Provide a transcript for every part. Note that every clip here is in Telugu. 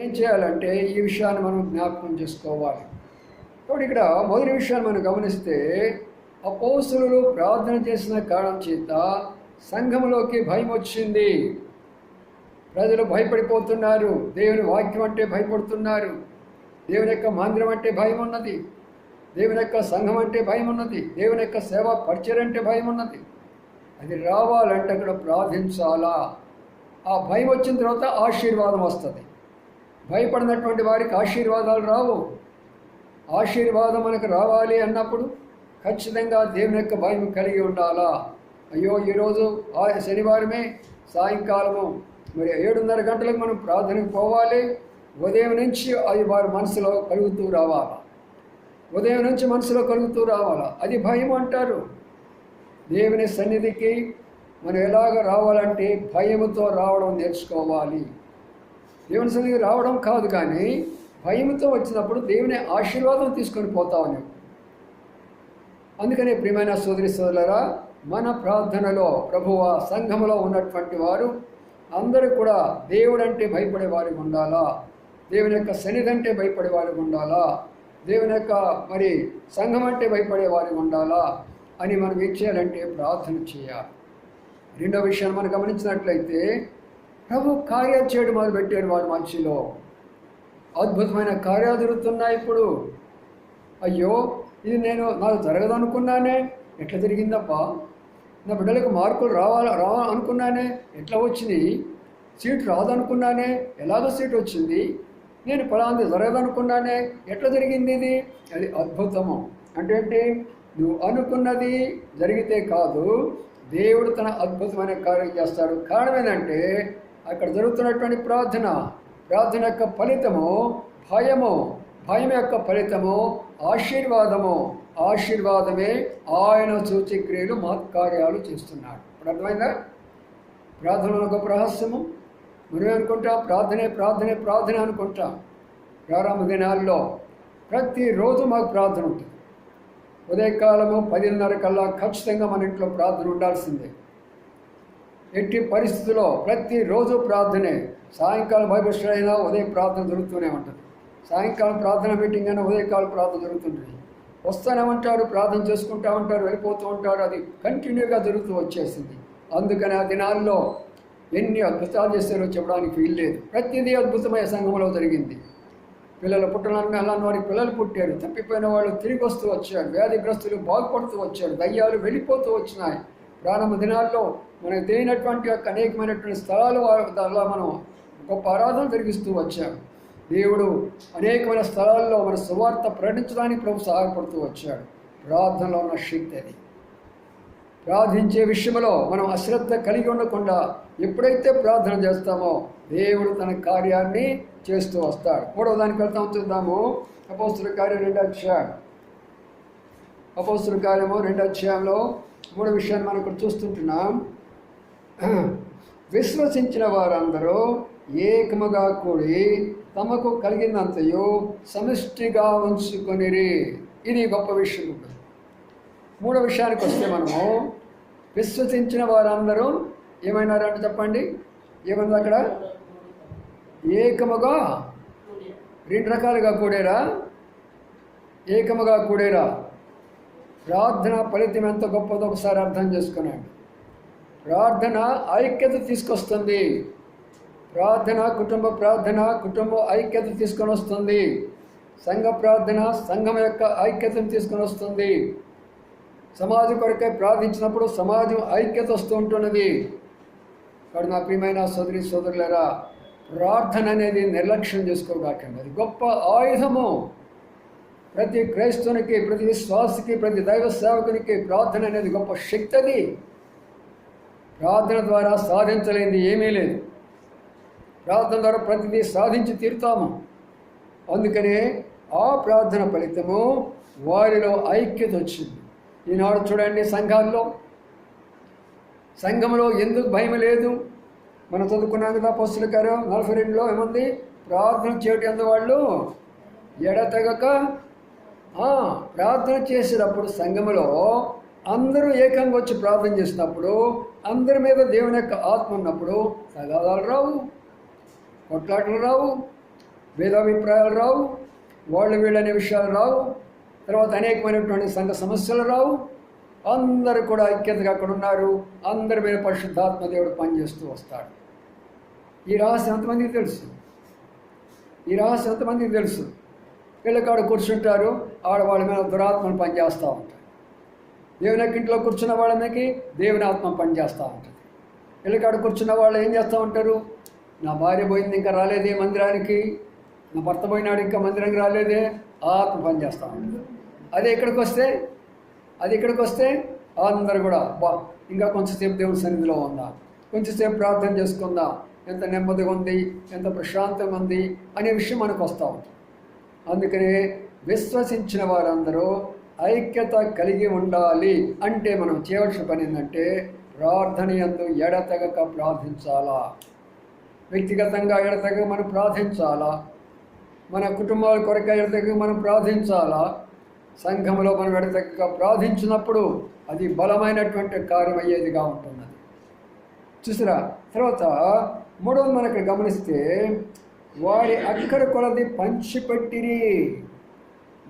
ఏం చేయాలంటే ఈ విషయాన్ని మనం జ్ఞాపకం చేసుకోవాలి. కాబట్టి ఇక్కడ మొదటి విషయాన్ని మనం గమనిస్తే అపోసులు ప్రార్థన చేసిన కారణం చేత సంఘంలోకి భయం వచ్చింది. ప్రజలు భయపడిపోతున్నారు. దేవుని వాక్యం అంటే భయపడుతున్నారు. దేవుని యొక్క మందిరం అంటే భయం ఉన్నది. దేవుని యొక్క సంఘం అంటే భయం ఉన్నది. దేవుని యొక్క సేవా పరిచయం అంటే భయం ఉన్నది. అది రావాలంటే అక్కడ ప్రార్థించాలా? ఆ భయం వచ్చిన తర్వాత ఆశీర్వాదం వస్తుంది. భయపడినటువంటి వారికి ఆశీర్వాదాలు రావు. ఆశీర్వాదం మనకు రావాలి అన్నప్పుడు ఖచ్చితంగా దేవుని యొక్క భయం కలిగి ఉండాలా? అయ్యో ఈరోజు ఆ శనివారమే సాయంకాలము. మరి ఏడున్నర గంటలకు మనం ప్రార్థనకు పోవాలి. ఉదయం నుంచి అది వారి మనసులో కలుగుతూ రావాలి? ఉదయం నుంచి మనసులో కలుగుతూ రావాలా? అది భయం అంటారు. దేవుని సన్నిధికి మనం ఎలాగ రావాలంటే భయముతో రావడం నేర్చుకోవాలి. దేవుని సన్నిధికి రావడం కాదు కానీ భయంతో వచ్చినప్పుడు దేవుని ఆశీర్వాదం తీసుకొని పోతావు నువ్వు అందుకనే ప్రియమైన సోదరి సోదరులరా మన ప్రార్థనలో ప్రభువ సంఘములో ఉన్నటువంటి వారు అందరూ కూడా దేవుడు అంటే ఉండాలా? దేవుని యొక్క సన్నిధి అంటే భయపడే వారికి ఉండాలా? దేవుని యొక్క మరి సంఘం అంటే భయపడే ఉండాలా? అని మనం ఏం చేయాలంటే ప్రార్థన చేయాలి. రెండో విషయాన్ని మనం గమనించినట్లయితే ప్రభు కార్యాలు చేయడం మొదలుపెట్టారు వారి మనిషిలో. అద్భుతమైన కార్యాలు జరుగుతున్నాయి ఇప్పుడు. అయ్యో ఇది నేను నాకు జరగదు అనుకున్నానే ఎట్లా జరిగిందప్పా నా బిడ్డలకు మార్కులు రావాలి రా అనుకున్నానే ఎట్లా వచ్చినాయి సీట్ రాదనుకున్నానే. ఎలాగో సీట్ వచ్చింది? నేను ఫలాంది జరగదనుకున్నానే. ఎట్లా జరిగింది ఇది? అది అద్భుతము. అంటే ఏంటి? నువ్వు అనుకున్నది జరిగితే కాదు దేవుడు తన అద్భుతమైన కార్యం చేస్తాడు. కారణం ఏంటంటే అక్కడ జరుగుతున్నటువంటి ప్రార్థన. ప్రార్థన యొక్క ఫలితము భయము. భయం యొక్క ఫలితము ఆశీర్వాదము. ఆశీర్వాదమే ఆయన సూచక్రియలు మహత్కార్యాలు చేస్తున్నాడు. ఇప్పుడు అర్థమైందా? ప్రార్థన ఒక రహస్యము. మనం అనుకుంటాం ప్రార్థనే ప్రార్థనే ప్రార్థన అనుకుంటాం. ప్రారంభ దినాల్లో ప్రతిరోజు మాకు ప్రార్థన ఉంటుంది. ఉదయకాలము పదిన్నర కల్లా ఖచ్చితంగా మన ఇంట్లో ప్రార్థన ఉండాల్సిందే. ఎట్టి పరిస్థితుల్లో ప్రతిరోజు ప్రార్థనే. సాయంకాలం బైబిల్ స్టడీ అయినా ఉదయం ప్రార్థన జరుగుతూనే ఉంటుంది. సాయంకాలం ప్రార్థన మీటింగ్ అయినా ఉదయకాలం ప్రార్థన జరుగుతుంటుంది. వస్తూనే ఉంటారు ప్రార్థన చేసుకుంటూ ఉంటారు వెళ్ళిపోతూ ఉంటారు. అది కంటిన్యూగా జరుగుతూ వచ్చేసింది. అందుకని ఆ దినాల్లో ఎన్ని అద్భుతాలు చేస్తారో చెప్పడానికి వీల్లేదు ప్రతిదీ అద్భుతమైన సంఘంలో జరిగింది. పిల్లలు పుట్టడానికి అలాంటి వారికి పిల్లలు పుట్టారు. తప్పిపోయిన వాళ్ళు తిరిగి వస్తూ వచ్చారు. వ్యాధిగ్రస్తులు బాగుపడుతూ వచ్చారు. దయ్యాలు వెళ్ళిపోతూ వచ్చినాయి. ప్రారంభ దినాల్లో మనకు తెలియనటువంటి యొక్క అనేకమైనటువంటి స్థలాలు ద్వారా మనం గొప్ప ఆరాధన జరిగిస్తూ వచ్చాం. దేవుడు అనేకమైన స్థలాల్లో మన సువార్త ప్రకటించడానికి ప్రభు సహాయపడుతూ వచ్చాడు. ప్రార్థనలో ఉన్న శక్తి అది. ప్రార్థించే విషయంలో మనం అశ్రద్ధ కలిగి ఉండకుండా ఎప్పుడైతే ప్రార్థన చేస్తామో దేవుడు తన కార్యాన్ని చేస్తూ వస్తాడు. మూడవ దానికి వెళ్తాం చూద్దాము. అపోస్తుల కార్యం రెండు వచ్చాడు అపోస్తుల కార్యము రెండో అధ్యాయంలో మూడో విషయాన్ని మనం ఇక్కడ చూస్తుంటున్నాం. విశ్వసించిన వారందరూ ఏకముగా కూడి తమకు కలిగినంతయు సమిష్టిగా ఉంచుకొనిరి. ఇది గొప్ప విషయం. ఉంటుంది మూడో విషయానికి వస్తే మనము విశ్వసించిన వారందరూ ఏమైనారంటే చెప్పండి? ఏమన్నది అక్కడ? ఏకముగా రెండు రకాలుగా కూడేరా? ఏకముగా కూడేరా? ప్రార్థన ఫలితం ఎంత గొప్పదో ఒకసారి అర్థం చేసుకున్నాడు ప్రార్థన ఐక్యత తీసుకొస్తుంది. ప్రార్థన కుటుంబ ప్రార్థన కుటుంబ ఐక్యత తీసుకొని వస్తుంది. సంఘ ప్రార్థన సంఘం యొక్క ఐక్యతను తీసుకొని వస్తుంది. సమాజం కొరకై ప్రార్థించినప్పుడు సమాజం ఐక్యత వస్తూ ఉంటున్నది. ఇక్కడ నా ప్రియమైన సోదరి సోదరులరా ప్రార్థన అనేది నిర్లక్ష్యం చేసుకోగాకండి అది గొప్ప ఆయుధము. ప్రతి క్రైస్తవునికి ప్రతి విశ్వాసికి ప్రతి దైవ సేవకునికి ప్రార్థన అనేది గొప్ప శక్తి అది. ప్రార్థన ద్వారా సాధించలేనిది ఏమీ లేదు. ప్రార్థన ద్వారా ప్రతిదీ సాధించి తీరుతాము. అందుకనే ఆ ప్రార్థన ఫలితము వారిలో ఐక్యత వచ్చింది. ఈనాడు చూడండి సంఘాల్లో. సంఘంలో ఎందుకు భయం లేదు? మనం చదువుకున్నాం కదా పస్తుల గారు నలభై రెండులో ఏముంది? ప్రార్థన చేయటం వాళ్ళు? ఎడతెగక ప్రార్థన చేసేటప్పుడు సంఘములో అందరూ ఏకంగా వచ్చి ప్రార్థన చేసినప్పుడు అందరి మీద దేవుని యొక్క ఆత్మ ఉన్నప్పుడు తగాదాలు రావు కొట్లాటలు రావు భేదాభిప్రాయాలు రావు వాళ్ళు వీళ్ళనే విషయాలు రావు తర్వాత అనేకమైనటువంటి సంఘ సమస్యలు రావు. అందరూ కూడా ఐక్యతగా అక్కడ ఉన్నారు. అందరి మీద పరిశుద్ధాత్మ దేవుడు పనిచేస్తూ వస్తాడు. ఈ రహస్యం ఎంతమందికి తెలుసు? ఈ రహస్యం ఎంతమందికి తెలుసు? వీళ్ళకాడ కూర్చుంటారు ఆడవాళ్ళ మీద దురాత్మను పనిచేస్తూ ఉంటారు దేవుని ఇంట్లో కూర్చున్న వాళ్ళ మీదకి దేవుని ఆత్మ పనిచేస్తూ ఉంటుంది. వీళ్ళకాడ కూర్చున్న వాళ్ళు ఏం చేస్తూ ఉంటారు? నా భార్య పోయింది ఇంకా రాలేదే మందిరానికి? నా భర్త పోయినాడు ఇంకా మందిరానికి రాలేదే? ఆత్మ పనిచేస్తూ ఉంటుంది. అదే ఇక్కడికి వస్తే? అది ఇక్కడికి వస్తే? అందరూ కూడా బా ఇంకా కొంచెంసేపు దేవుని సన్నిధిలో ఉందా? కొంచెంసేపు ప్రార్థన చేసుకుందాం? ఎంత నెమ్మదిగా ఉంది ఎంత ప్రశాంతంగా ఉంది? అనే విషయం మనకు వస్తూ ఉంటుంది. అందుకనే విశ్వసించిన వారందరూ ఐక్యత కలిగి ఉండాలి. అంటే మనం చేయవలసిన పని ఏంటంటే ప్రార్థన ఎందు ఎడతెగక ప్రార్థించాలా. వ్యక్తిగతంగా ఎడతెగక మనం ప్రార్థించాలా. మన కుటుంబాల కొరకు ఎడతెగక మనం ప్రార్థించాలా. సంఘంలో మనం ఎడతెగక ప్రార్థించినప్పుడు అది బలమైనటువంటి కార్యం అయ్యేదిగా ఉంటున్నది. చూసిరా? తర్వాత మూడవది మనం ఇక్కడ గమనిస్తే వారి అక్కర కొలది పంచిపెట్టిరి.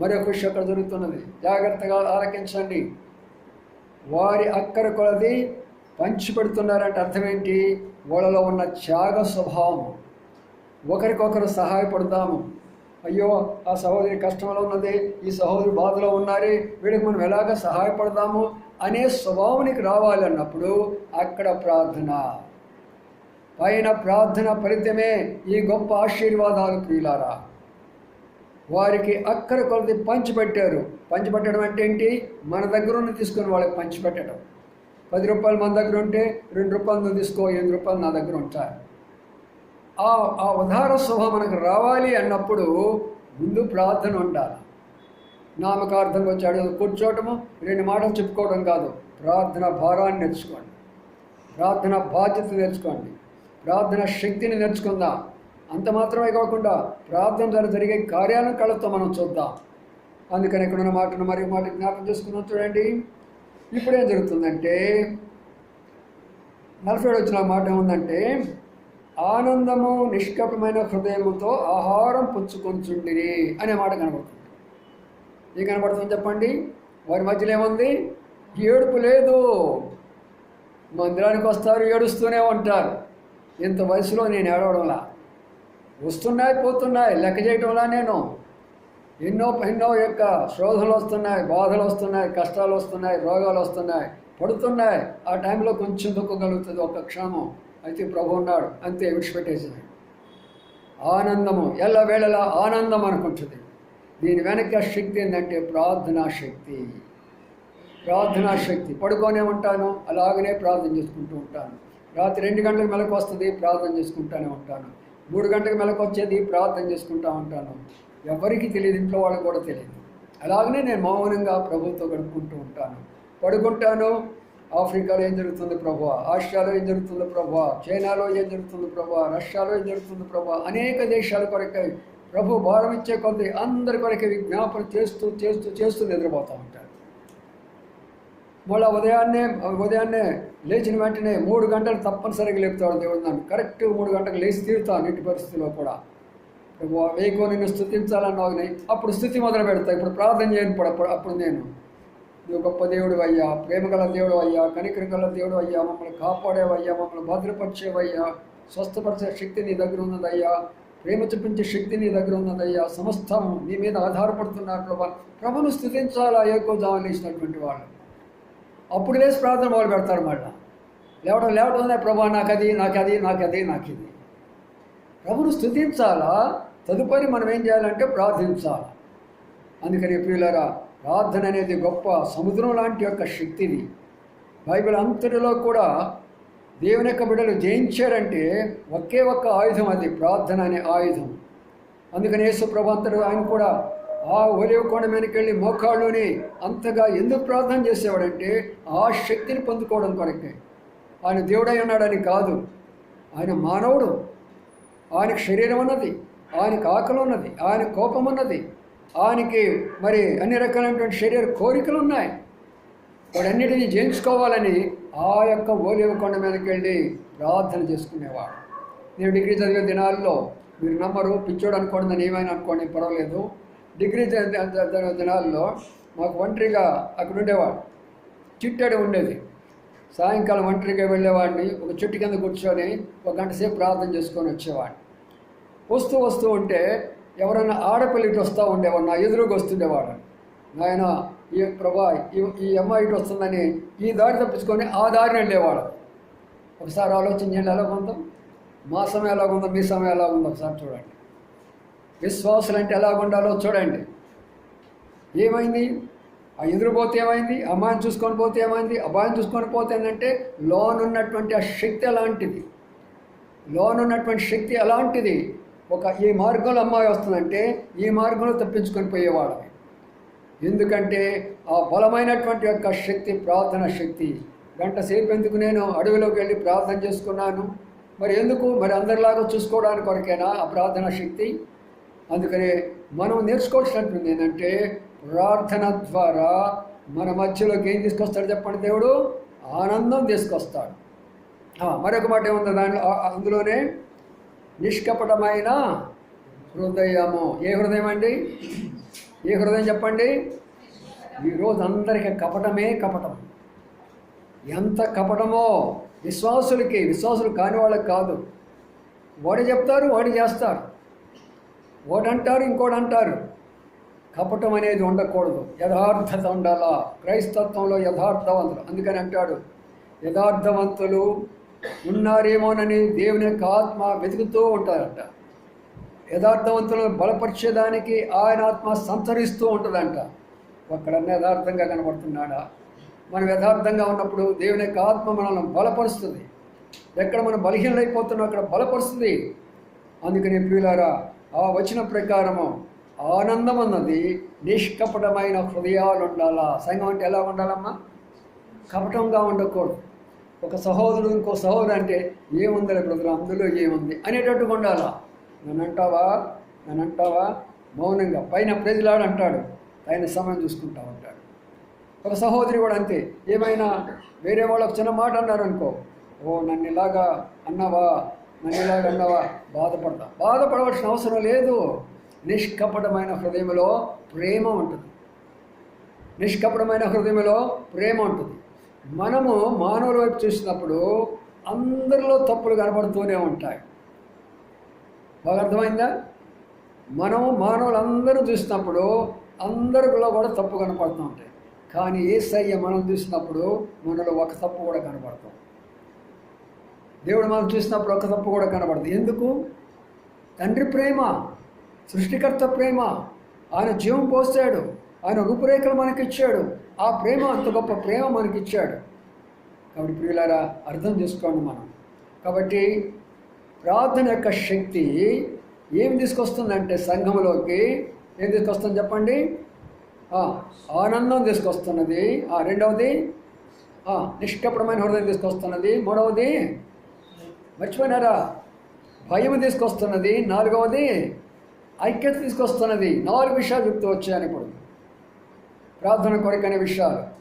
మరొక విషయం అక్కడ జరుగుతున్నది. జాగ్రత్తగా ఆలకించండి. వారి అక్కర కొలది పంచిపెడుతున్నారంటే అర్థం ఏంటి వాళ్ళలో ఉన్న త్యాగ స్వభావం ఒకరికొకరు సహాయపడదాము అయ్యో ఆ సహోదరి కష్టంలో ఉన్నది ఈ సహోదరి బాధలో ఉన్నారే వీడికి మనం ఎలాగ సహాయపడదాము అనే స్వభావానికి రావాలి అన్నప్పుడు అక్కడ ప్రార్థన. పైన ప్రార్థన ఫలితమే ఈ గొప్ప ఆశీర్వాదాలు ప్రియులారా. వారికి అక్కర కొలది పంచిపెట్టారు. పంచిపెట్టడం అంటే ఏంటి? మన దగ్గర ఉన్న తీసుకుని వాళ్ళకి పంచిపెట్టడం. పది రూపాయలు మన దగ్గర ఉంటే రెండు రూపాయలు నువ్వు తీసుకో ఎనిమిది రూపాయలు నా దగ్గర ఉంటాయి ఆ ఆ ఉదార శుభ మనకు రావాలి అన్నప్పుడు ముందు ప్రార్థన ఉండాలి. నామకార్థంగా వచ్చాడు. కూర్చోవటము రెండు మాటలు చెప్పుకోవడం కాదు. ప్రార్థన భారాన్ని నేర్చుకోండి. ప్రార్థన బాధ్యత నేర్చుకోండి. ప్రార్థన శక్తిని నేర్చుకుందాం. అంత మాత్రమే కాకుండా ప్రార్థన ద్వారా జరిగే కార్యాలను కళ్ళతో మనం చూద్దాం. అందుకని ఇక్కడ ఉన్న మాటను మరియు మాట జ్ఞాపకం చేసుకున్నాం చూడండి. ఇప్పుడేం జరుగుతుందంటే నలభై ఏడు వచ్చిన మాట ఏముందంటే ఆనందము నిష్కపమైన హృదయముతో ఆహారం పుచ్చుకొంచుండిరి అనే మాట కనబడుతుంది. ఏం కనబడుతుంది చెప్పండి? వారి మధ్యలో ఏముంది? ఏడుపు లేదు. మందిరానికి వస్తారు ఏడుస్తూనే ఉంటారు. ఇంత వయసులో నేను ఏడవడంలా? వస్తున్నాయి పోతున్నాయి లెక్క చేయటంలా నేను? ఎన్నో ఎన్నో యొక్క శోధనలు వస్తున్నాయి బాధలు వస్తున్నాయి కష్టాలు వస్తున్నాయి రోగాలు వస్తున్నాయి పడుతున్నాయి. ఆ టైంలో కొంచెం దుఃఖగలుగుతుంది ఒక క్షణం అయితే ప్రభు ఉన్నాడు అంతే విడిచిపెట్టేసింది. ఆనందము ఎల్ల వేళలా ఆనందం అనుకుంటుంది. దీని వెనక శక్తి ఏంటంటే ప్రార్థనా శక్తి. ప్రార్థనా శక్తి. పడుకోనే ఉంటాను అలాగనే ప్రార్థన చేసుకుంటూ ఉంటాను. రాత్రి రెండు గంటలకు మెలకు వస్తుంది ప్రార్థన చేసుకుంటానే ఉంటాను. మూడు గంటలకు మెలకు వచ్చేది ప్రార్థన చేసుకుంటా ఉంటాను. ఎవరికి తెలియదు ఇంట్లో వాళ్ళకి కూడా తెలియదు. అలాగనే నేను మౌనంగా ప్రభుత్వం గడుపుకుంటూ ఉంటాను. పడుకుంటాను ఆఫ్రికాలో ఏం జరుగుతుంది ప్రభు? ఆసియాలో ఏం జరుగుతుంది ప్రభు? చైనాలో ఏం జరుగుతుంది ప్రభు? రష్యాలో ఏం జరుగుతుంది ప్రభు? అనేక దేశాల కొరకై ప్రభు భారం ఇచ్చే కొద్ది అందరి కొరకే విజ్ఞాపన చేస్తూ చేస్తూ చేస్తూ నిద్రపోతూ ఉంటారు మళ్ళీ ఉదయాన్నే ఉదయాన్నే లేచిన వెంటనే మూడు గంటలు తప్పనిసరిగా లేపుతాడు దేవుడు నన్ను. కరెక్ట్ మూడు గంటలకు లేచి తీరుతాను ఇంటి పరిస్థితిలో కూడా. ప్రభు వేగో నిన్ను స్థుతించాలన్నావు అప్పుడు స్థుతి మొదలు పెడతా. ఇప్పుడు ప్రార్థన చేయను ఇప్పుడు అప్పుడు అప్పుడు నేను. నువ్వు గొప్ప దేవుడు అయ్యా ప్రేమ గల దేవుడు అయ్యా కనికరం గల దేవుడు అయ్యా మమ్మల్ని కాపాడేవయ్యా మమ్మల్ని భద్రపరిచేవయ్యా స్వస్థపరిచే శక్తి నీ దగ్గర ఉన్నదయ్యా ప్రేమ చూపించే శక్తి నీ దగ్గర ఉన్నదయ్యా సమస్తం నీ మీద ఆధారపడుతున్నారు ప్రభా. ప్రభును స్థుతించాలా? ఎక్కువ జామలు లేచినటువంటి వాళ్ళు. అప్పుడు లేచి ప్రార్థన మొదలు పెడతారు మళ్ళా. లేవడం లేవడం ప్రభా నాకు అది నాకు అది నాకు అది నాకు ఇది ప్రభును స్థుతించాలా తదుపరి మనం ఏం చేయాలంటే ప్రార్థించాలి. అందుకని ప్రియులరా ప్రార్థన అనేది గొప్ప సముద్రం లాంటి యొక్క శక్తిది. బైబిల్ అంతటిలో కూడా దేవుని యొక్క బిడ్డలు జయించారంటే ఒకే ఒక్క ఆయుధం అది ప్రార్థన అనే ఆయుధం. అందుకని యేసు ప్రభాంతడు ఆయన కూడా ఆ ఒలివ కొండ మీదకి వెళ్ళి మోకాళ్ళుని అంతగా ఎందుకు ప్రార్థన చేసేవాడంటే ఆ శక్తిని పొందుకోవడం కొరకే. ఆయన దేవుడై ఉన్నాడని కాదు. ఆయన మానవుడు. ఆయనకు శరీరం ఉన్నది. ఆయనకు ఆకలి ఉన్నది. ఆయన కోపం ఉన్నది. ఆయనకి మరి అన్ని రకాలైనటువంటి శరీర కోరికలు ఉన్నాయి. వాడన్నిటినీ జయించుకోవాలని ఆ యొక్క ఓలివ కొండ మీదకి వెళ్ళి ప్రార్థన చేసుకునేవాడు. నేను డిగ్రీ చదివే దినాల్లో మీరు నమ్మరు పిచ్చోడు అనుకోండి దాన్ని ఏమైనా అనుకోండి పర్వాలేదు. డిగ్రీ దినాల్లో మాకు ఒంటరిగా అక్కడ ఉండేవాడు. చిట్టడి ఉండేది. సాయంకాలం ఒంటరిగా వెళ్ళేవాడిని ఒక చెట్టు కింద కూర్చొని ఒక గంట సేపు ప్రార్థన చేసుకొని వచ్చేవాడిని వస్తూ వస్తూ ఉంటే ఎవరైనా ఆడపిల్ల ఇటు వస్తూ ఉండేవాడు నా ఎదురుగా వస్తుండేవాడు. నాయన ఈ ప్రభా ఈ ఈ అమ్మాయి ఇటు వస్తుందని ఈ దారి తప్పించుకొని ఆ దారిని వెళ్ళేవాడు. ఒకసారి ఆలోచించండి ఎలా ఉందో? మా సమయం ఎలా ఉందో మీ సమయం ఎలా ఉందో ఒకసారి చూడండి. విశ్వాసులు అంటే ఎలా ఉండాలో చూడండి. ఏమైంది? ఆ ఎదురుపోతే ఏమైంది? అమ్మాయిని చూసుకొని పోతే ఏమైంది? అబ్బాయిని చూసుకొని పోతే ఏంటంటే లోన్ ఉన్నటువంటి ఆ శక్తి ఎలాంటిది? లోన్ ఉన్నటువంటి శక్తి అలాంటిది ఒక ఈ మార్గంలో అమ్మాయి వస్తుందంటే ఈ మార్గంలో తప్పించుకొని పోయేవాడు ఎందుకంటే ఆ బలమైనటువంటి యొక్క శక్తి ప్రార్థన శక్తి. గంట సేపు ఎందుకు నేను అడవిలోకి వెళ్ళి ప్రార్థన చేసుకున్నాను? మరి ఎందుకు? మరి అందరిలాగా చూసుకోవడానికి కొరకేనా ఆ ప్రార్థన శక్తి? అందుకనే మనం నేర్చుకోవాల్సినటువంటి ఏంటంటే ప్రార్థన ద్వారా మన మధ్యలోకి ఏం తీసుకొస్తాడు చెప్పండి దేవుడు? ఆనందం తీసుకొస్తాడు. మరొక మాట ఏముంది దాంట్లో అందులోనే? నిష్కపటమైన హృదయము. ఏ హృదయం అండి? ఏ హృదయం చెప్పండి? ఈరోజు అందరికీ కపటమే కపటం. ఎంత కపటమో విశ్వాసులకి విశ్వాసులు కాని వాళ్ళకి కాదు. వాడు చెప్తారు వాడు చేస్తారు. ఒకటంటారు ఇంకోటి అంటారు కపటం అనేది ఉండకూడదు. యథార్థత ఉండాలా? క్రైస్తత్వంలో యథార్థవంతులు. అందుకని అంటాడు యథార్థవంతులు ఉన్నారేమోనని దేవుని యొక్క ఆత్మ వెతుకుతూ ఉంటారంట. యథార్థవంతులను బలపరిచేదానికి ఆయన ఆత్మ సంతరిస్తూ ఉంటుందంట. ఒక్కడన్నా యథార్థంగా కనబడుతున్నాడా? మనం యథార్థంగా ఉన్నప్పుడు దేవుని యొక్క ఆత్మ మనల్ని బలపరుస్తుంది. ఎక్కడ మనం బలహీనైపోతున్నాం అక్కడ బలపరుస్తుంది. అందుకని ప్రియులారా ఆ వచన ప్రకారము ఆనందం అన్నది నిష్కపటమైన హృదయాలు ఉండాలా సంఘం అంటే ఎలా ఉండాలమ్మా? కపటంగా ఉండకూడదు. ఒక సహోదరుడు ఇంకో సహోదరు అంటే ఏముందిలే బ్రదర్? అందులో ఏముంది? అనేటట్టుగా ఉండాలా? నన్ను అంటావా నన్ను అంటావా మౌనంగా. పైన ప్రజలాడు అంటాడు. ఆయన సమయం చూసుకుంటా ఉంటాడు. ఒక సహోదరి కూడా అంతే. ఏమైనా వేరే వాళ్ళకు చిన్న మాట అన్నారు అనుకో ఓ నన్ను ఇలాగా అన్నావా? నన్ను బాధపడతా. బాధపడవలసిన అవసరం లేదు. నిష్కపటమైన హృదయంలో ప్రేమ ఉంటుంది. నిష్కపటమైన హృదయంలో ప్రేమ ఉంటుంది. మనము మానవుల వైపు చూసినప్పుడు అందరిలో తప్పులు కనబడుతూనే ఉంటాయి. బాగా అర్థమైందా? మనము మానవులందరూ చూసినప్పుడు అందరిలో కూడా తప్పు కనపడుతూ ఉంటాయి. కానీ ఏసయ్య మనం చూసినప్పుడు మనలో ఒక తప్పు కూడా కనపడతాం దేవుడు మనం చూసినప్పుడు ఒక తప్పు కూడా కనబడదు. ఎందుకు? తండ్రి ప్రేమ సృష్టికర్త ప్రేమ. ఆయన జీవం పోసాడు. ఆయన రూపురేఖలు మనకిచ్చాడు. ఆ ప్రేమ అంత గొప్ప ప్రేమ మనకిచ్చాడు. కాబట్టి ప్రియులారా అర్థం చేసుకోండి మనం. కాబట్టి ప్రార్థన యొక్క శక్తి ఏం తీసుకొస్తుందంటే సంఘంలోకి ఏం తీసుకొస్తుంది చెప్పండి? ఆనందం తీసుకొస్తున్నది. రెండవది? ఆ, నిష్కపటమైన హృదయం తీసుకొస్తున్నది. మూడవది? మర్చిపోయినారా? భయం తీసుకొస్తున్నది. నాలుగవది ఐక్యత తీసుకొస్తున్నది. నాలుగు విషయాలు చెప్తూ వచ్చాను ఇప్పుడు. ప్రార్థన కొరకనే విషయాలు.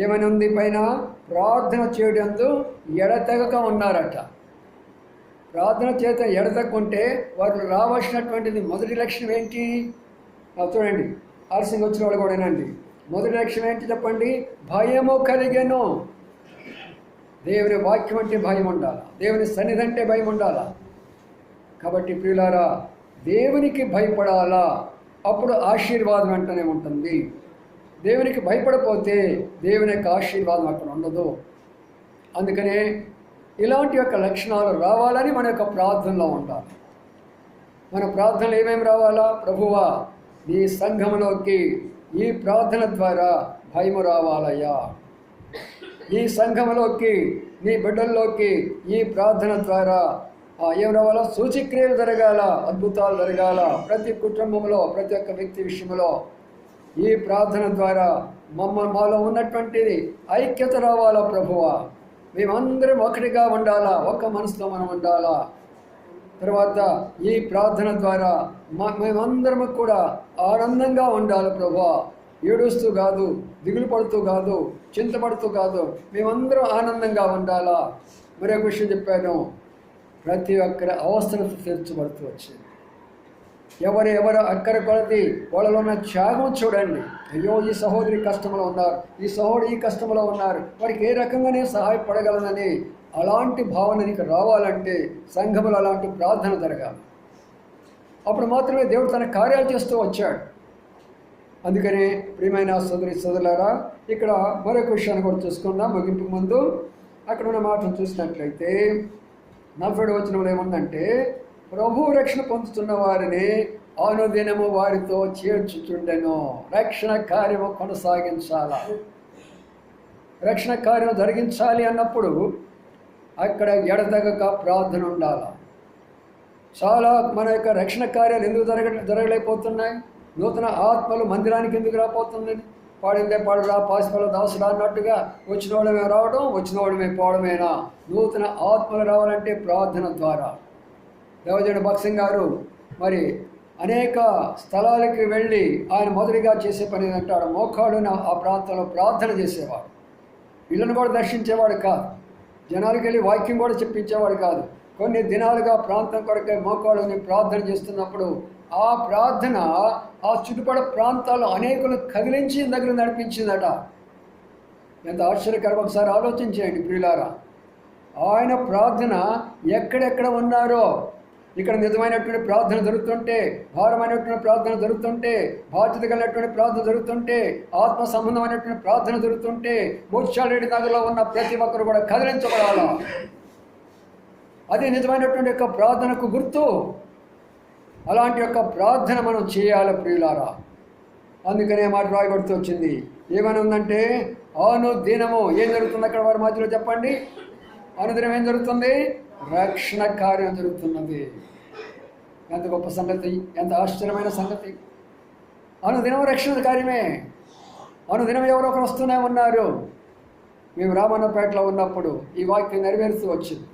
ఏమని ఉంది పైన? ప్రార్థన చేయడందు ఎడతెగక ఉన్నారట. ప్రార్థన చేత ఎడతెక్కుంటే వారు రావాల్సినటువంటిది మొదటి లక్ష్యం ఏంటి? చూడండి. ఆలస్యంగా వచ్చిన వాళ్ళు కూడానండి. మొదటి లక్ష్యం ఏంటి చెప్పండి? భయము కలిగెను. దేవుని వాక్యం అంటే భయం ఉండాలి? దేవుని సన్నిధి అంటే భయం ఉండాలా? కాబట్టి ప్రియులారా దేవునికి భయపడాలా? అప్పుడు ఆశీర్వాదం వెంటనే ఉంటుంది. దేవునికి భయపడపోతే దేవుని యొక్క ఆశీర్వాదం అక్కడ ఉండదు. అందుకనే ఇలాంటి యొక్క లక్షణాలు రావాలని మన యొక్క ప్రార్థనలో ఉండాలి. మన ప్రార్థనలు ఏమేమి రావాలా? ప్రభువా నీ సంఘంలోకి ఈ ప్రార్థన ద్వారా భయము రావాలయ్యా. ఈ సంఘంలోకి నీ బిడ్డల్లోకి ఈ ప్రార్థన ద్వారా ఏం రావాలో సూచిక్రియలు జరగాల అద్భుతాలు జరగాల ప్రతి కుటుంబంలో ప్రతి ఒక్క వ్యక్తి విషయంలో. ఈ ప్రార్థన ద్వారా మమ్మ మాలో ఉన్నటువంటిది ఐక్యత రావాలా ప్రభువ? మేమందరం ఒకటిగా ఉండాలా? ఒక మనసులో మనం ఉండాలా? తర్వాత ఈ ప్రార్థన ద్వారా మా మేమందరం కూడా ఆనందంగా ఉండాలి ప్రభా ఏడుస్తూ కాదు దిగులు పడుతూ కాదు చింతపడుతూ కాదు మేమందరం ఆనందంగా ఉండాలా? మరొక విషయం చెప్పాను. ప్రతి ఒక్కరి అవసరత తీర్చబడుతూ వచ్చింది. ఎవరు ఎవరు అక్కర కొలది వాళ్ళలో ఉన్న త్యాగం చూడండి. అయ్యో ఈ సహోదరి కష్టంలో ఉన్నారు. ఈ సహోదరు ఈ కష్టంలో ఉన్నారు. వారికి ఏ రకంగానే సహాయపడగలనని అలాంటి భావన నీకు రావాలంటే సంఘములు అలాంటి ప్రార్థన జరగాలి. అప్పుడు మాత్రమే దేవుడు తన కార్యాలు చేస్తూ వచ్చాడు. అందుకనే ప్రియమైన సోదరి సోదరులారా ఇక్కడ మరొక విషయాన్ని కూడా చూసుకుందాం. ముగింపు ముందు అక్కడ ఉన్న మాటను చూసినట్లయితే నలభై వచనంలో ఏముందంటే ప్రభు రక్షణ పొందుతున్న వారిని అనుదినము వారితో చేర్చుచుండెను. రక్షణ కార్యము కొనసాగించాల? రక్షణ కార్యం జరిగించాలి అన్నప్పుడు అక్కడ ఎడతగక ప్రార్థన ఉండాలి? చాలా మన యొక్క రక్షణ కార్యాలు ఎందుకు జరగ జరగలేకపోతున్నాయి? నూతన ఆత్మలు మందిరానికి ఎందుకు రాపోతుందని పాడిందే పాడురా పాసిపల దాసుడా అన్నట్టుగా వచ్చిన వాళ్ళమే రావడం వచ్చిన వాళ్ళమే పోవడమేనా? నూతన ఆత్మలు రావాలంటే ప్రార్థన ద్వారా. దేవజన భక్సింగ్ గారు మరి అనేక స్థలాలకి వెళ్ళి ఆయన మొదటిగా చేసే పని అంటాడు మోకాడున మోకాళ్ళున ఆ ప్రాంతంలో ప్రార్థన చేసేవాడు. ఇళ్ళను కూడా దర్శించేవాడు కాదు. జనాలకు వెళ్ళి వాక్యం కూడా చెప్పించేవాడు కాదు. కొన్ని దినాలుగా ప్రాంతం కొరకే మోకాళ్ళని ప్రార్థన చేస్తున్నప్పుడు ఆ ప్రార్థన ఆ చుట్టుపడ ప్రాంతాల్లో అనేకులు కదిలించి దగ్గర నడిపించిందట. ఎంత ఆశ్చర్యకరం ఒకసారి ఆలోచించేయండి ప్రియులారా. ఆయన ప్రార్థన ఎక్కడెక్కడ ఉన్నారో ఇక్కడ నిజమైనటువంటి ప్రార్థన జరుగుతుంటే భారమైనటువంటి ప్రార్థన జరుగుతుంటే బాధ్యత కలిగినటువంటి ప్రార్థన జరుగుతుంటే ఆత్మ సంబంధమైనటువంటి ప్రార్థన జరుగుతుంటే ముచ్చారెడ్డి నగర్లో ఉన్న ప్రతి ఒక్కరు కూడా కదిలించబడాలా? అది నిజమైనటువంటి యొక్క ప్రార్థనకు గుర్తు. అలాంటి యొక్క ప్రార్థన మనం చేయాలి ప్రియులారా. అందుకనే మాట రాయబడుతూ వచ్చింది. ఏమని ఉందంటే అను దినము ఏం జరుగుతుంది అక్కడ వారి మధ్యలో చెప్పండి. అనుదినం ఏం జరుగుతుంది? రక్షణ కార్యం జరుగుతున్నది. ఎంత గొప్ప సంగతి ఎంత ఆశ్చర్యమైన సంగతి. అనుదినం రక్షణ కార్యమే. అనుదినం ఎవరో ఒకరు వస్తూనే ఉన్నారు. మేము రామన్నపేటలో ఉన్నప్పుడు ఈ వాక్యం నెరవేరుతూ వచ్చింది.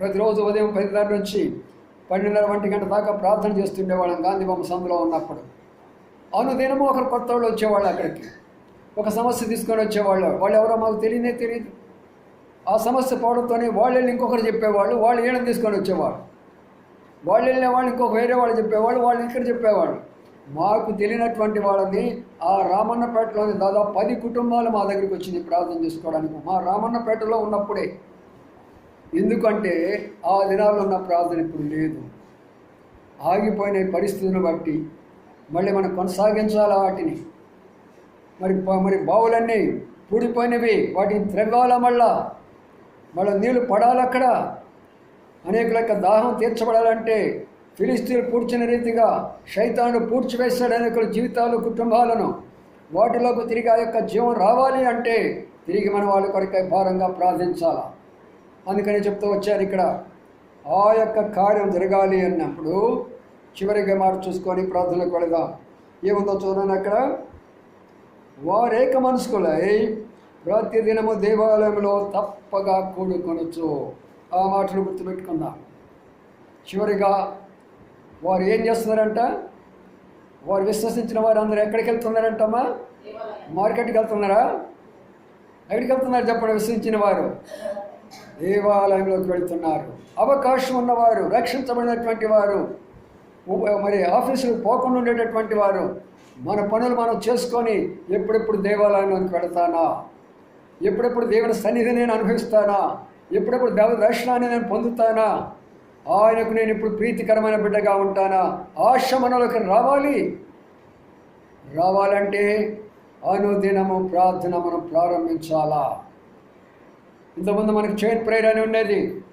ప్రతిరోజు ఉదయం పదిన్నర నుంచి పన్నెండున్నర ఒంటి గంట దాకా ప్రార్థన చేస్తుండేవాళ్ళం గాంధీ బొమ్మ సందులో ఉన్నప్పుడు. అనుదినము ఒకరు కొత్త వాళ్ళు వచ్చేవాళ్ళు అక్కడికి. ఒక సమస్య తీసుకొని వచ్చేవాళ్ళు. వాళ్ళు ఎవరో మాకు తెలియనే తెలియదు. ఆ సమస్య పోవడంతోనే వాళ్ళు వెళ్ళి ఇంకొకరు చెప్పేవాళ్ళు. వాళ్ళు ఈయన తీసుకొని వచ్చేవాళ్ళు. వాళ్ళు వెళ్ళిన వాళ్ళు ఇంకొక వేరే వాళ్ళు చెప్పేవాళ్ళు. వాళ్ళు ఇక్కడ చెప్పేవాళ్ళు. మాకు తెలియనటువంటి వాళ్ళని ఆ రామన్నపేటలోని దాదాపు పది కుటుంబాలు మా దగ్గరికి వచ్చింది ప్రార్థన చేసుకోవడానికి. మా రామన్నపేటలో ఉన్నప్పుడే ఎందుకంటే ఆ దినాల్లో ఉన్న ప్రార్థన ఇప్పుడు లేదు. ఆగిపోయిన పరిస్థితులను బట్టి మళ్ళీ మనం కొనసాగించాలా వాటిని? మరి మరి బావులన్నీ పూడిపోయినవి వాటిని త్రవ్వాలా మళ్ళా? మళ్ళీ నీళ్ళు పడాలి అక్కడ? అనేకుల యొక్క దాహం తీర్చబడాలంటే ఫిలిస్తీన్లు పూడ్చిన రీతిగా శైతాను పూడ్చివేశాడు అనేకుల జీవితాలు కుటుంబాలను. వాటిలోకి తిరిగి ఆ యొక్క జీవం రావాలి అంటే తిరిగి మన వాళ్ళ కొరకై భారంగా ప్రార్థించాలా? అందుకని చెప్తూ వచ్చారు ఇక్కడ ఆ యొక్క కార్యం జరగాలి అన్నప్పుడు చివరిగా మాట చూసుకొని ప్రార్థనలకు వెళదాం. ఏముందో చూడండి అక్కడ. వారేక మనసుకులై ప్రతిదినము దేవాలయంలో తప్పగా కూడుకొనొచ్చు ఆ మాటలు గుర్తుపెట్టుకుందాం. చివరిగా వారు ఏం చేస్తున్నారంట? వారు విశ్వసించిన వారు అందరూ ఎక్కడికి వెళ్తున్నారంటమ్మా? మార్కెట్కి వెళ్తున్నారా? ఎక్కడికి వెళ్తున్నారు చెప్పండి విశ్వసించిన వారు? దేవాలయంలోకి వెళుతున్నారు. అవకాశం ఉన్నవారు రక్షించబడినటువంటి వారు మరి ఆఫీసులకు పోకుండా ఉండేటటువంటి వారు మన పనులు మనం చేసుకొని ఎప్పుడెప్పుడు దేవాలయంలోకి వెళతానా? ఎప్పుడెప్పుడు దేవుని సన్నిధి నేను అనుభవిస్తానా? ఎప్పుడెప్పుడు దేవ దర్శనాన్ని నేను పొందుతానా? ఆయనకు నేను ఇప్పుడు ప్రీతికరమైన బిడ్డగా ఉంటానా? ఆశ మనలోకి రావాలి. రావాలంటే అనుదినము ప్రార్థన మనం ప్రారంభించాలా? ఇంతకుముందు మనకి చైన్ ప్రేయర్ అని ఉండేది.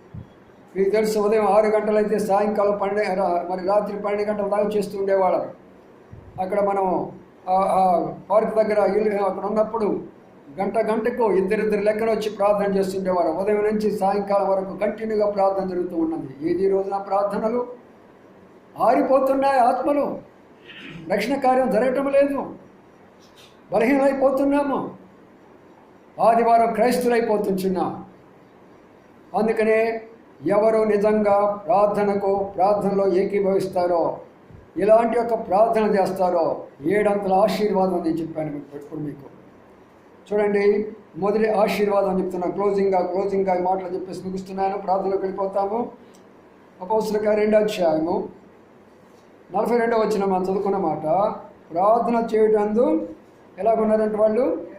మీకు తెలుసు ఉదయం ఆరు గంటలైతే సాయంకాలం పన్నెండు మరి రాత్రి పన్నెండు గంటల దాకా చేస్తూ ఉండేవాళ్ళం. అక్కడ మనం ఆ- పార్క్ దగ్గర అక్కడ ఉన్నప్పుడు గంట గంటకు ఇద్దరిద్దరు లెక్కన వచ్చి ప్రార్థన చేస్తుండేవారు ఉదయం నుంచి సాయంకాలం వరకు కంటిన్యూగా ప్రార్థన జరుగుతూ ఉన్నది. ఏది రోజున ప్రార్థనలు? ఆరిపోతున్నాయి ఆత్మలు. రక్షణ కార్యం జరగటం లేదు. బలహీనమైపోతున్నాము ఆదివారం క్రైస్తులైపోతుంటున్నాం అందుకనే ఎవరు నిజంగా ప్రార్థనకు ప్రార్థనలో ఏకీభవిస్తారో ఇలాంటి యొక్క ప్రార్థన చేస్తారో ఏడంతల ఆశీర్వాదం నేను చెప్పాను ఇప్పుడు మీకు. చూడండి మొదటి ఆశీర్వాదం చెప్తున్నా. క్లోజింగ్గా క్లోజింగ్గా మాటలు చెప్పేసి ముగిస్తున్నాను. ప్రార్థనలోకి వెళ్ళిపోతాము. అపోస్తుల రెండో అధ్యాయము. నలభై రెండో వచ్చిన మనం చదువుకున్న మాట ప్రార్థన చేయటందు ఎలాగున్నారంటే వాళ్ళు?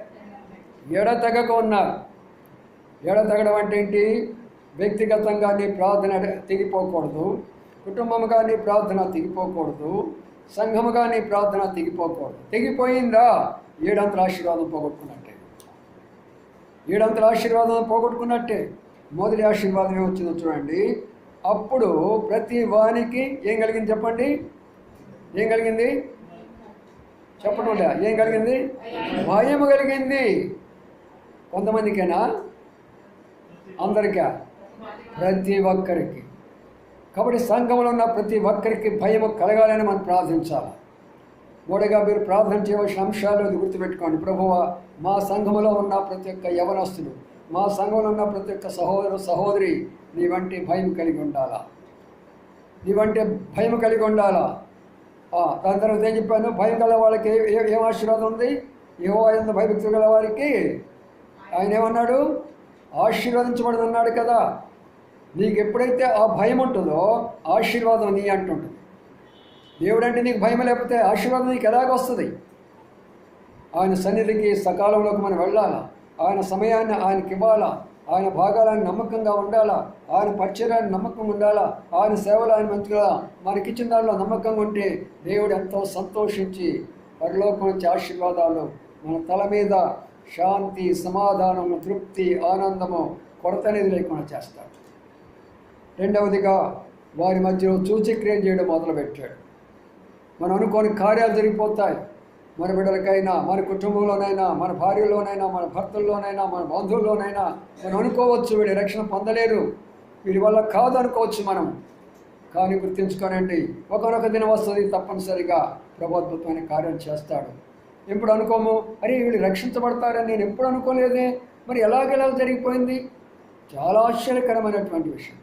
ఎడతెగక ఉన్నారు ఎడతెగడం అంటే ఏంటి? వ్యక్తిగతంగా నీ ప్రార్థన తెగిపోకూడదు కుటుంబంగా నీ ప్రార్థన తెగిపోకూడదు సంఘముగా నీ ప్రార్థన తెగిపోకూడదు. తెగిపోయిందా? ఏడంతల ఆశీర్వాదం పోగొట్టుకున్నట్టే. ఏడంతల ఆశీర్వాదం పోగొట్టుకున్నట్టే. మొదటి ఆశీర్వాదం ఏమొచ్చిందో చూడండి. అప్పుడు ప్రతి వానికి ఏం కలిగింది చెప్పండి? ఏం కలిగింది? చెప్పడం లే ఏం కలిగింది? భయం కలిగింది. కొంతమందికేనా? అందరికా. ప్రతి ఒక్కరికి. కాబట్టి సంఘంలో ఉన్న ప్రతి ఒక్కరికి భయం కలగాలని మనం ప్రార్థించాలి. మూడగా మీరు ప్రార్థన చేయవలసిన అంశాలు అది గుర్తుపెట్టుకోండి. ప్రభువ మా సంఘములో ఉన్న ప్రతి ఒక్క యవనస్తుడు మా సంఘంలో ఉన్న ప్రతి ఒక్క సహోదరు సహోదరి నీ వంటి భయం కలిగి ఉండాలా? నీ వంటి భయం కలిగి ఉండాలా? దాని తర్వాత ఏం చెప్పాను భయం గల వాళ్ళకి ఏ- ఏం ఆశీర్వాదం ఉంది? ఏవో ఆయన భయభక్తులు గల వారికి ఆయన ఏమన్నాడు? ఆశీర్వదించబడి అన్నాడు కదా. నీకు ఎప్పుడైతే ఆ భయం ఉంటుందో ఆశీర్వాదం నీ అంటుంటుంది. దేవుడు అంటే నీకు భయం లేకపోతే ఆశీర్వాదం నీకు ఎలాగొస్తుంది ఆయన సన్నిధికి సకాలంలోకి మనం వెళ్ళాలా? ఆయన సమయాన్ని ఆయనకి ఇవ్వాలా? ఆయన భాగాలను నమ్మకంగా ఉండాలా? ఆయన పరిచయాన్ని నమ్మకంగా ఉండాలా? ఆయన సేవలు ఆయన మంచిగా మనకిచ్చిన దానిలో నమ్మకంగా ఉంటే దేవుడు ఎంతో సంతోషించి పరలోకం నుంచి ఆశీర్వాదాలు మన తల మీద శాంతి సమాధానము తృప్తి ఆనందము కొరత అనేది లేకుండా చేస్తాడు. రెండవదిగా వారి మధ్యలో సూచక్రియ చేయడం మొదలుపెట్టాడు. మనం అనుకోని కార్యాలు జరిగిపోతాయి. మన బిడ్డలకైనా మన కుటుంబంలోనైనా మన భార్యలోనైనా మన భర్తల్లోనైనా మన బంధువుల్లోనైనా మనం అనుకోవచ్చు వీడి రక్షణ పొందలేరు. వీడి వల్ల కాదు అనుకోవచ్చు మనం. కానీ గుర్తుంచుకోనండి ఒకనొక దినం వస్తుంది తప్పనిసరిగా ప్రభుత్వమైన కార్యం చేస్తాడు. ఎప్పుడు అనుకోము? అరే వీళ్ళు రక్షించబడతారని నేను ఎప్పుడు అనుకోలేదే? మరి ఎలాగెలా జరిగిపోయింది? చాలా ఆశ్చర్యకరమైనటువంటి విషయం.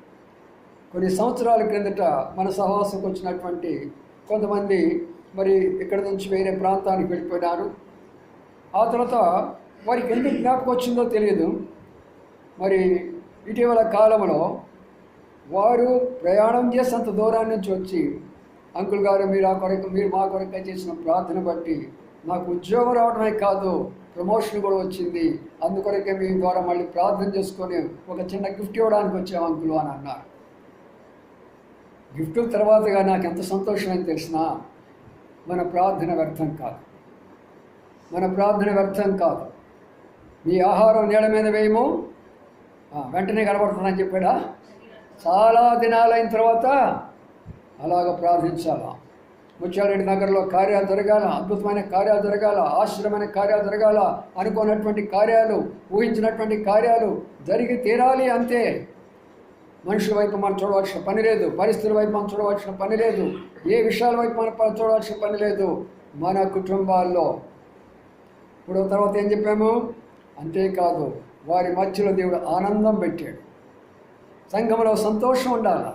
కొన్ని సంవత్సరాల క్రిందట మన సహవాసంకి వచ్చినటువంటి కొంతమంది మరి ఇక్కడ నుంచి వేరే ప్రాంతానికి వెళ్ళిపోయినారు. ఆ తర్వాత వారికి ఎందుకు జ్ఞాపకం వచ్చిందో తెలియదు. మరి ఇటీవల కాలంలో వారు ప్రయాణం చేసేంత దూరాన్ని నుంచి వచ్చి అంకుల్ గారు మీరు ఆ కొరకు మీరు మా కొరకు చేసిన ప్రార్థన బట్టి నాకు ఉద్యోగం రావడమే కాదు ప్రమోషన్ కూడా వచ్చింది. అందుకొరకే మీ ద్వారా మళ్ళీ ప్రార్థన చేసుకొని ఒక చిన్న గిఫ్ట్ ఇవ్వడానికి వచ్చాం అంకులు అని అన్నారు. గిఫ్ట్ తర్వాతగా నాకు ఎంత సంతోషమని తెలిసినా మన ప్రార్థన వ్యర్థం కాదు. మన ప్రార్థన వ్యర్థం కాదు. మీ ఆహారం నీడ మీద వేయము. వెంటనే కనబడుతుందని చెప్పాడా? చాలా దినాలైన తర్వాత అలాగ ప్రార్థించాలా? ముత్యాలరెడ్డి నగర్లో కార్యాలు జరగాల అద్భుతమైన కార్యాలు జరగాల ఆశ్చర్యమైన కార్యాలు జరగాల అనుకున్నటువంటి కార్యాలు ఊహించినటువంటి కార్యాలు జరిగి తీరాలి అంతే. మనుషుల వైపు మనం చూడవలసిన పని లేదు పరిస్థితుల వైపు మనం చూడవలసిన పని లేదు ఏ విషయాల వైపు మనం చూడవలసిన పని లేదు. మన కుటుంబాల్లో ఇప్పుడు తర్వాత ఏం చెప్పాము? అంతేకాదు వారి మధ్యలో దేవుడు ఆనందం పెట్టాడు. సంఘంలో సంతోషం ఉండాలి.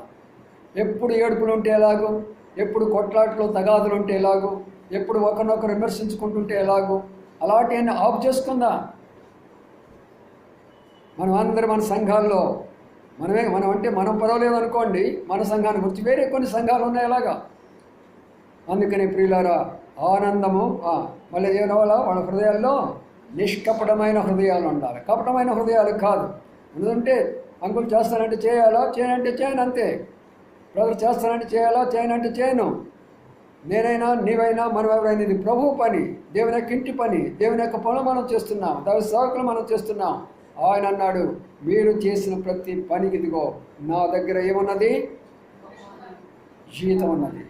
ఎప్పుడు ఏడుపులు ఉంటే ఎలాగో? ఎప్పుడు కొట్లాట్లు తగాదులు ఉంటే ఎలాగో? ఎప్పుడు ఒకరినొకరు విమర్శించుకుంటుంటే ఎలాగో? అలాంటివన్నీ ఆఫ్ చేసుకుందా? మనం అందరం మన సంఘాల్లో మనమే మనం అంటే మనం పర్వాలేదు అనుకోండి మన సంఘాన్ని గురించి వేరే కొన్ని సంఘాలు ఉన్నాయి అలాగా? అందుకని ప్రియులారా ఆనందము ఆ, మళ్ళీ ఏమవ్వాలా వాళ్ళ హృదయాల్లో నిష్కపటమైన హృదయాలు ఉండాలి. కపటమైన హృదయాలు కాదు. ఎందుకంటే అంకులు చేస్తానంటే చేయాలా? చేయనంటే చేయను అంతే బ్రదర్ చేస్తానంటే చేయాలా? చేయనంటే చేయను. నేనైనా నీవైనా మనం ఎవరైనా ఇది ప్రభు పని దేవుని యొక్క ఇంటి పని దేవుని యొక్క పనులు మనం చేస్తున్నాం. దాని సేవకులు మనం చేస్తున్నాం. ఆయన అన్నాడు మీరు చేసిన ప్రతి పనికి ఇదిగో నా దగ్గర ఏమున్నది? జీతం ఉన్నది.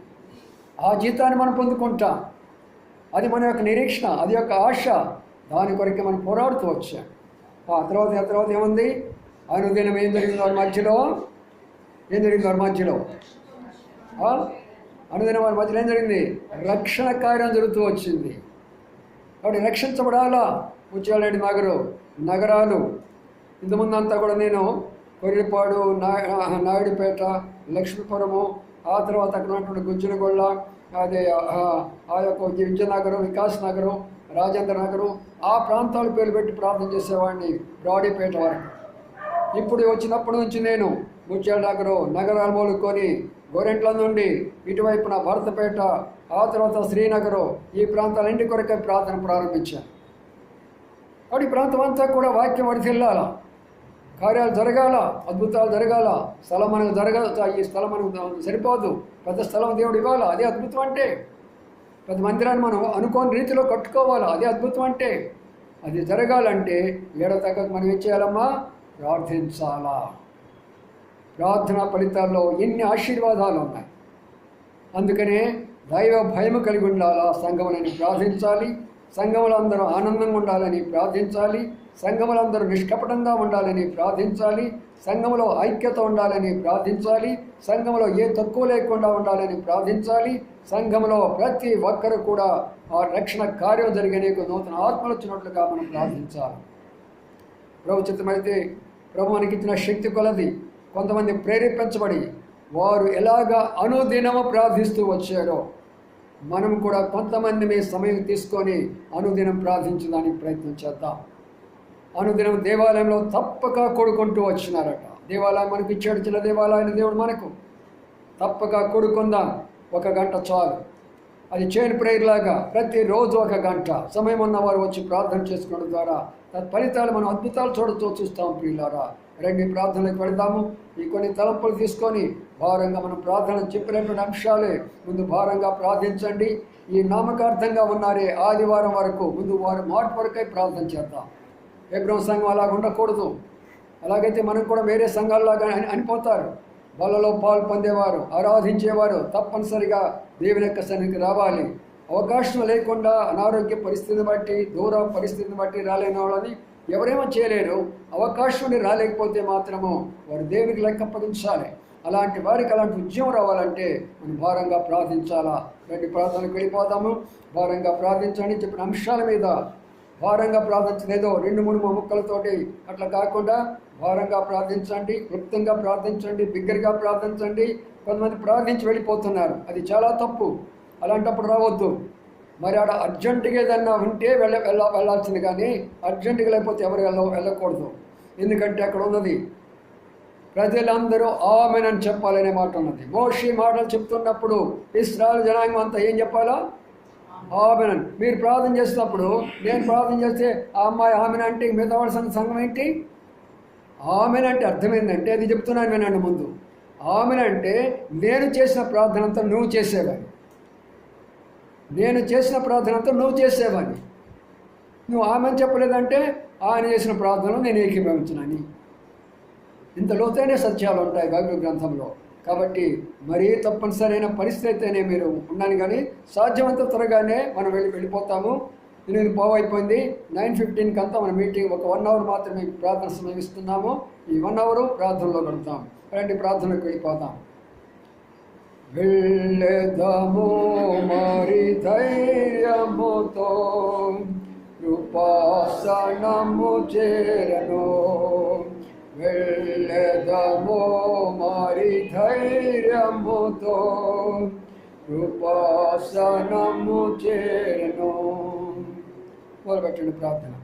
ఆ జీతాన్ని మనం పొందుకుంటాం. అది మన యొక్క నిరీక్షణ అది యొక్క ఆశ. దాని కొరకే మనం పోరాడుతూ వచ్చాం. ఆ తర్వాత ఆ తర్వాత ఏముంది? అనుదినం ఏం జరిగింది వారి మధ్యలో ఏం జరిగింది వారి మధ్యలో? అనుదిన వారి మధ్యలో ఏం జరిగింది? రక్షణ కార్యం జరుగుతూ వచ్చింది. కాబట్టి రక్షించబడాలా? ముత్యాలరెడ్డి నగరు నగరాలు. ఇంతకుముందు అంతా కూడా నేను కొరిపాడు నా నాయుడుపేట లక్ష్మీపురము ఆ తర్వాత అక్కడ ఉన్నటువంటి గుజ్జనగొళ్ళ అదే ఆ, ఆ యొక్క విజయనగరం వికాస్ నగరం రాజేంద్ర నగరం ఆ ప్రాంతాల పేర్లు పెట్టి ప్రార్థన చేసేవాడిని బ్రాడీపేట వరకు. ఇప్పుడు వచ్చినప్పటి నుంచి నేను ముత్యాల నగరాలు మూలుకొని గోరెంట్ల నుండి ఇటువైపున భరతపేట ఆ తర్వాత శ్రీనగరం ఈ ప్రాంతాలన్నింటి కొరకే ప్రార్థన ప్రారంభించాను కాబట్టి ప్రాంతం అంతా కూడా వాక్యం వడిచెల్లాల కార్యాలు జరగాల? అద్భుతాలు జరగాల? స్థలం మనకు జరగ ఈ స్థలం మనకు సరిపోదు. పెద్ద స్థలం దేవుడు ఇవ్వాల? అదే అద్భుతం అంటే. పెద్ద మందిరాన్ని మనం అనుకోని రీతిలో కట్టుకోవాలా? అదే అద్భుతం అంటే. అది జరగాలంటే ఏడో తగ్గక మనం ఏం చేయాలమ్మా? ప్రార్థించాలా? ప్రార్థన ఫలితాల్లో ఎన్ని ఆశీర్వాదాలు ఉన్నాయి? అందుకనే దైవ భయము కలిగి ఉండాలా? సంఘములని ప్రార్థించాలి. సంఘములందరూ ఆనందంగా ఉండాలని ప్రార్థించాలి. సంఘములందరూ నిష్కపటంగా ఉండాలని ప్రార్థించాలి. సంఘములో ఐక్యత ఉండాలని ప్రార్థించాలి. సంఘములో ఏ తక్కువ లేకుండా ఉండాలని ప్రార్థించాలి. సంఘములో ప్రతి ఒక్కరు కూడా ఆ రక్షణ కార్యం జరిగే నూతన ఆత్మలు వచ్చినట్లుగా మనం ప్రార్థించాలి. ప్రభు చిత్తమైతే ప్రభు మనకి ఇచ్చిన శక్తి కొలది. కొంతమంది ప్రేరేపించబడి వారు ఎలాగ అనుదినము ప్రార్థిస్తూ వచ్చారో మనం కూడా కొంతమంది మీ సమయం తీసుకొని అనుదినం ప్రార్థించడానికి ప్రయత్నం చేద్దాం. అనుదినం దేవాలయంలో తప్పక కొడుకుంటూ వచ్చినారట. దేవాలయం మనకి ఇచ్చాడు చిన్న దేవాలయం దేవుడు మనకు. తప్పక కొడుకుందాం ఒక గంట చాలు. అది చైన్ ప్రేయర్ లాగా ప్రతిరోజు ఒక గంట. సమయం ఉన్నవారు వచ్చి ప్రార్థన చేసుకోవడం ద్వారా ఫలితాలు మనం అద్భుతాలు చూడతో చూస్తాం ప్రియులారా. రెండు ప్రార్థనలకు వెళదాము. ఈ కొన్ని తలంపులు తీసుకొని భారంగా మనం ప్రార్థన చెప్పినటువంటి అంశాలే ముందు భారంగా ప్రార్థించండి. ఈ నామకార్థంగా ఉన్నారే ఆదివారం వరకు ముందు వారి మార్పు వరకై ప్రార్థన చేద్దాం. ఎబ్రహం సంఘం అలాగ ఉండకూడదు. అలాగైతే మనం కూడా వేరే సంఘాల్లాగా అనిపోతారు. వాళ్ళలో పాలు పొందేవారు ఆరాధించేవారు తప్పనిసరిగా దేవుని యొక్క సన్నిధికి రావాలి. అవకాశం లేకుండా అనారోగ్య పరిస్థితిని బట్టి దూర పరిస్థితిని బట్టి రాలేని వాళ్ళని ఎవరేమో చేయలేరు. అవకాశం రాలేకపోతే మాత్రము వారు దేవునికి లెక్క అప్పగించాలి అలాంటి వారికి అలాంటి ఉద్యమం రావాలంటే మనం భారంగా ప్రార్థించాలా? రెండు ప్రార్థనలకు వెళ్ళిపోతాము భారంగా ప్రార్థించండి చెప్పిన అంశాల మీద భారంగా ప్రార్థించలేదో రెండు మూడు ముక్కలతోటి అట్లా కాకుండా భారంగా ప్రార్థించండి క్లుప్తంగా ప్రార్థించండి బిగ్గరగా ప్రార్థించండి. కొంతమంది ప్రార్థించి వెళ్ళిపోతున్నారు. అది చాలా తప్పు. అలాంటప్పుడు రావద్దు. మరి ఆడ అర్జెంటుగా ఏదన్నా ఉంటే వెళ్ళ వెళ్ళ వెళ్ళాల్సింది కానీ అర్జెంటుగా లేకపోతే ఎవరు వెళ్ళ వెళ్ళకూడదు. ఎందుకంటే అక్కడ ఉన్నది ప్రజలందరూ ఆమెనని చెప్పాలనే మాట ఉన్నది. మోషి మాటలు చెప్తున్నప్పుడు ఇస్రాయల్ జనాంగం అంతా ఏం చెప్పాలా? ఆమెనన్. మీరు ప్రార్థన చేసినప్పుడు నేను ప్రార్థన చేస్తే ఆ అమ్మాయి ఆమెన అంటే మిగతా సంఘం ఏంటి? ఆమెన అంటే అర్థమైందంటే అది చెప్తున్నాను వినండి ముందు. ఆమెన అంటే నేను చేసిన ప్రార్థన అంతా నువ్వు చేసేవాడిని నేను చేసిన ప్రార్థన అంతా నువ్వు చేసేవాడిని నువ్వు ఆమె చెప్పలేదంటే ఆయన చేసిన ప్రార్థనలు నేను ఏకీభవించినని. ఇంత లోతైన సత్యాలు ఉంటాయి బైబిల్ గ్రంథంలో. కాబట్టి మరీ తప్పనిసరైన పరిస్థితి అయితేనే మీరు ఉన్నాను కానీ సాధ్యమంత త్వరగానే మనం వెళ్ళి వెళ్ళిపోతాము. ఎనిమిది పావు అయిపోయింది. నైన్ ఫిఫ్టీన్కి అంతా మన మీటింగ్ ఒక వన్ అవర్ మాత్రమే ప్రార్థన సమయం ఇస్తున్నాము ఈ వన్ అవరు ప్రార్థనలో పెడతాం రండి ప్రార్థనకు వెళ్ళిపోతాం వెళ్ళెదము మరి ధైర్యముతో కృపాసనము చేరను. వెళ్ళెదము మరి ధైర్యముతో కృపాసనము చేరను. మొదలుపెట్టండి ప్రార్థన.